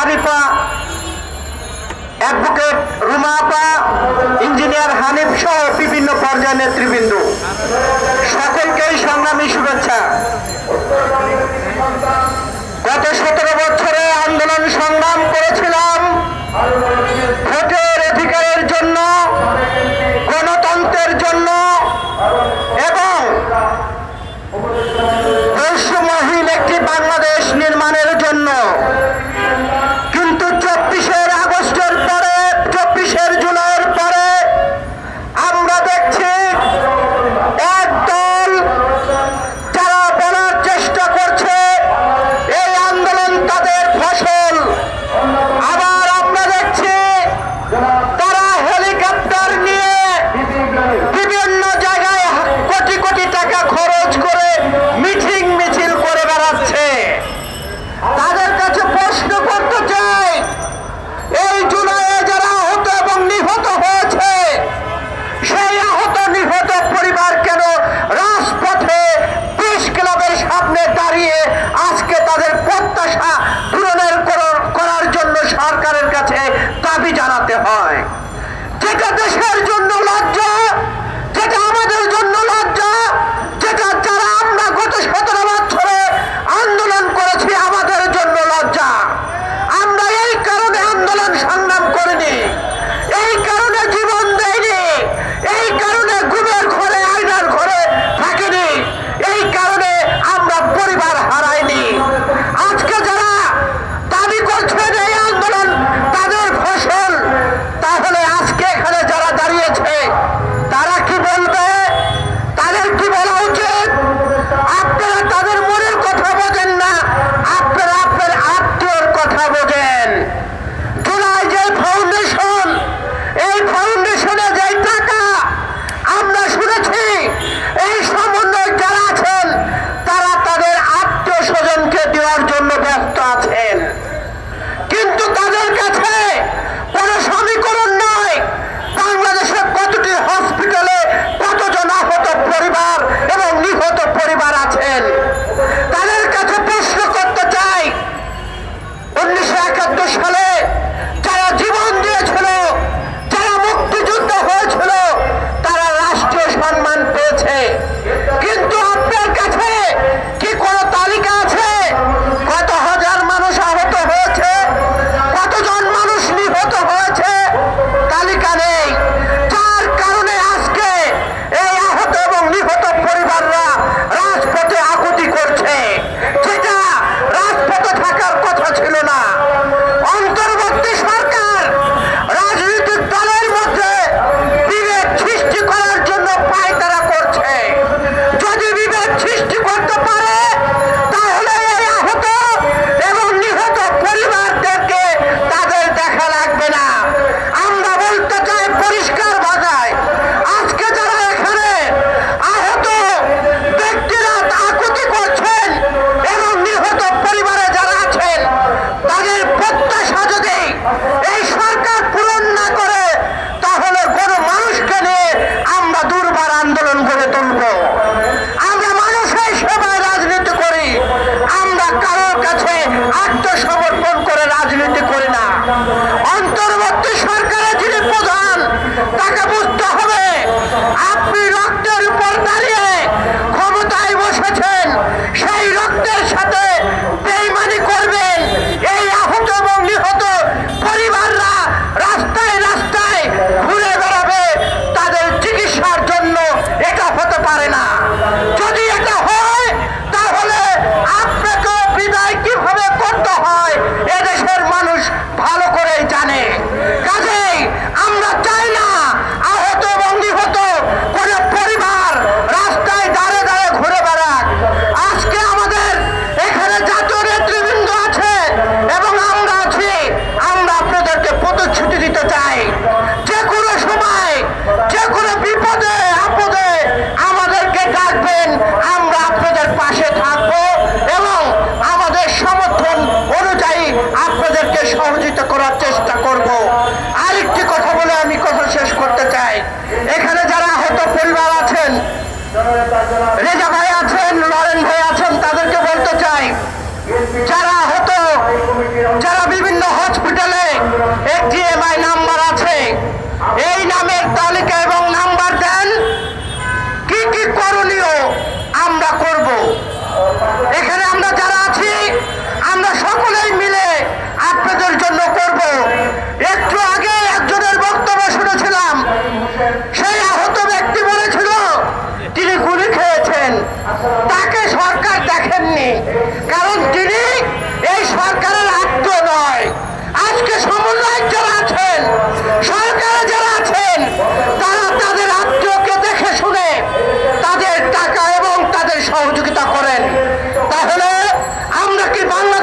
Arifa advocate রুমাপা engineer Hanif সহ বিভিন্ন পর্যায়ের নেতৃবৃন্দ। সকলকেই সংগ্রামী শুভেচ্ছা। বিভিন্ন জায়গায় কোটি কোটি টাকা খরচ করে মিছিল মিছিল করে বেড়াচ্ছে। তাদের কাছে প্রশ্ন করতে চাই, এই জুলাইয়ে যারা আহত এবং নিহত হয়েছে, সেই আহত নিহত পরিবার কেন রাজপথে প্রেস ক্লাবের সামনে দাঁড়িয়ে আজকে তাদের প্রত্যাশা পূরণের করার জন্য সরকারের কাছে দাবি জানাতে হয়? যেটা দেশের দৌলত নরেন ভাই আছেন, তাদেরকে বলতে চাই, যারা হতো যারা বিভিন্ন হসপিটালে একজিএমআই নাম্বার আছে, এই নামের তালিকা এবং নাম্বার দেয় সহযোগিতা করেন। তাহলে আমরা কি বাংলা